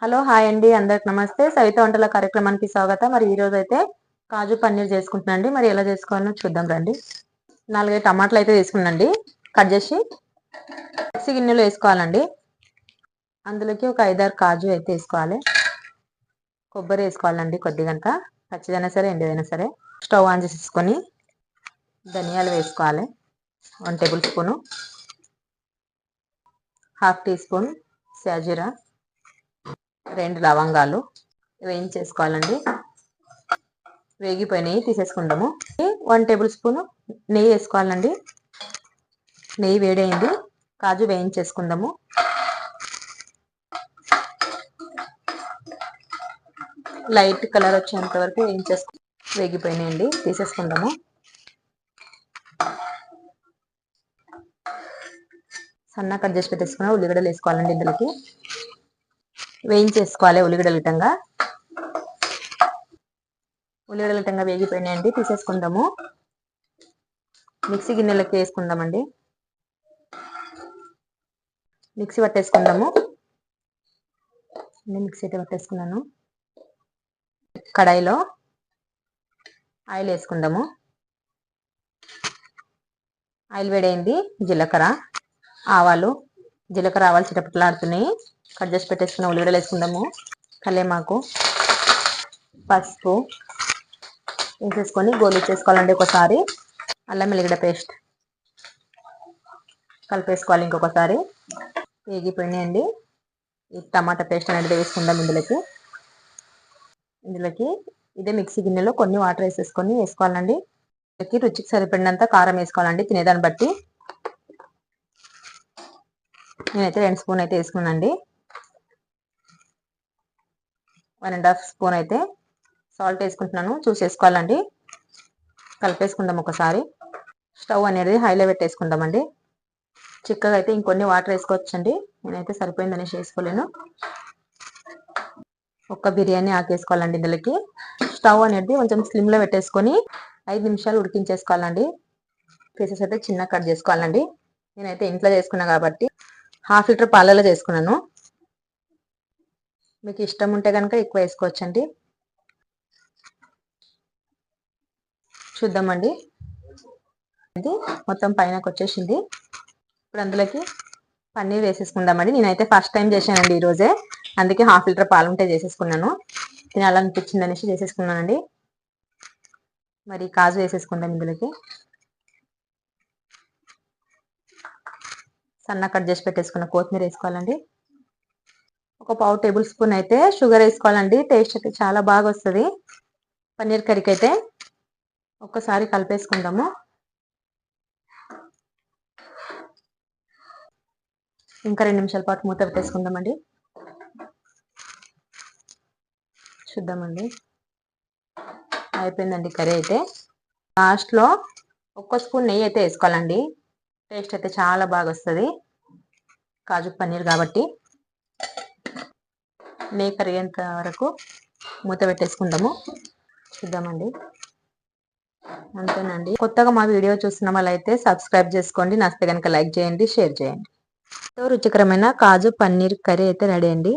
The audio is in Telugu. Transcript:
హలో హాయ్ అండి. అందరికి నమస్తే. సవిత వంటల కార్యక్రమానికి స్వాగతం. మరి ఈ రోజు అయితే కాజు పన్నీర్ చేసుకుంటున్నాండి మరి ఎలా చేసుకోవాలో చూద్దాం రండి. నాలుగైదు టమాటాలు అయితే తీసుకున్నాండి కట్ చేసి మిక్సీ గిన్నెలో వేసుకోవాలండి. అందులోకి ఒక ఐదారు కాజు అయితే వేసుకోవాలి. కొబ్బరి వేసుకోవాలండి కొద్దిగంత పచ్చిదైనా సరే ఎండిదైనా సరే. స్టవ్ ఆన్ చేసేసుకొని ధనియాలు వేసుకోవాలి. One tablespoon. Half teaspoon. సాజీరా. రెండు లవంగాలు వేయించేసుకోవాలండి. వేగిపోయినాయి తీసేసుకుందాము వన్ టేబుల్ స్పూన్ నెయ్యి వేసుకోవాలండి. నెయ్యి వేడైంది. కాజు వేయించేసుకుందాము. లైట్ కలర్ వచ్చేంత వరకు వేయించేసుకు వేగిపోయినాయండి. తీసేసుకుందాము. సన్న కట్ చేసి పెట్టేసుకున్న ఉల్లిగడ్డలు వేసుకోవాలండి ఇందులోకి. వేయించేసుకోవాలి ఉల్లిగడ్డల విధంగా ఉల్లిగడ్డల విధంగా వేగిపోయినాయండి తీసేసుకుందాము. మిక్సీ గిన్నెలకి వేసుకుందామండి. మిక్సీ పట్టేసుకుందాము. మిక్సీ అయితే పట్టేసుకున్నాను. కడాయిలో ఆయిల్ వేసుకుందాము. ఆయిల్ వేడైంది జీలకర్ర ఆవాలు. జీలకర్ర ఆవాలు చిటపట్లాడుతున్నాయి. కట్ చేసి పెట్టేసుకున్న ఉల్లిగడ్డలు వేసుకుందాము. కల్లేమాకు పసుపు వేసేసుకొని గోలు చేసుకోవాలండి ఒకసారి. అల్లం వెల్లిగడ్డ పేస్ట్ కలిపేసుకోవాలి ఇంకొకసారి. వేగిపోయినాయండి. ఈ టమాటా పేస్ట్ అనేది వేసుకుందాం ఇందులోకి. ఇందులోకి ఇదే మిక్సీ గిన్నెలో కొన్ని వాటర్ వేసేసుకొని వేసుకోవాలండి. రుచికి సరిపడినంత కారం వేసుకోవాలండి తినేదాన్ని బట్టి. నేనైతే రెండు స్పూన్ అయితే వేసుకున్నానండి. వన్ అండ్ హాఫ్ స్పూన్ అయితే సాల్ట్ వేసుకుంటున్నాను. చూసేసుకోవాలండి కలిపేసుకుందాం ఒకసారి. స్టవ్ అనేది హైలో పెట్టేసుకుందామండి. చిక్కగా అయితే ఇంకొన్ని వాటర్ వేసుకోవచ్చండి. నేనైతే సరిపోయిందని వేసుకోలేను ఒక్క బిర్యానీ ఆకేసుకోవాలండి ఇందులోకి. స్టవ్ అనేది కొంచెం స్లిమ్లో పెట్టేసుకొని ఐదు నిమిషాలు ఉడికించేసుకోవాలండి. పీసెస్ అయితే చిన్న కట్ చేసుకోవాలండి. నేనైతే ఇంట్లో చేసుకున్నా కాబట్టి హాఫ్ లీటర్ పాలలో చేసుకున్నాను. మీకు ఇష్టం ఉంటే కనుక ఎక్కువ వేసుకోవచ్చండి. చూద్దామండి. ఇది మొత్తం పైనకు వచ్చేసింది. ఇప్పుడు అందులోకి పన్నీర్ వేసేసుకుందామండి. నేనైతే ఫస్ట్ టైం చేశానండి ఈరోజే. అందుకే హాఫ్ లీటర్ పాలు ఉంటే చేసేసుకున్నాను. తినాలనిపించింది అనేసి చేసేసుకున్నానండి. మరి కాజు వేసేసుకుందాం ఇందులోకి. సన్న కట్ చేసి పెట్టేసుకున్న కొత్తిమీర వేసుకోవాలండి. ఒక పావు టేబుల్ స్పూన్ అయితే షుగర్ వేసుకోవాలండి. టేస్ట్ అయితే చాలా బాగా వస్తుంది. పన్నీర్ కర్రీకి అయితే ఒక్కసారి కలిపేసుకుందాము. ఇంకా రెండు నిమిషాల పాటు మూత పెట్టేసుకుందామండి. చూద్దామండి. అయిపోయిందండి కర్రీ అయితే. లాస్ట్లో ఒక్క స్పూన్ నెయ్యి అయితే వేసుకోవాలండి. టేస్ట్ అయితే చాలా బాగా వస్తుంది. కాజు పన్నీర్ కాబట్టి. నెయ్యి కరిగేంత వరకు మూత పెట్టేసుకుందాము. చూద్దామండి. అంతేనండి. కొత్తగా మా వీడియో చూసిన వాళ్ళైతే సబ్స్క్రైబ్ చేసుకోండి. నస్తే కనుక లైక్ చేయండి షేర్ చేయండి. రుచికరమైన కాజు పన్నీర్ కర్రీ అయితే రెడీ అండి.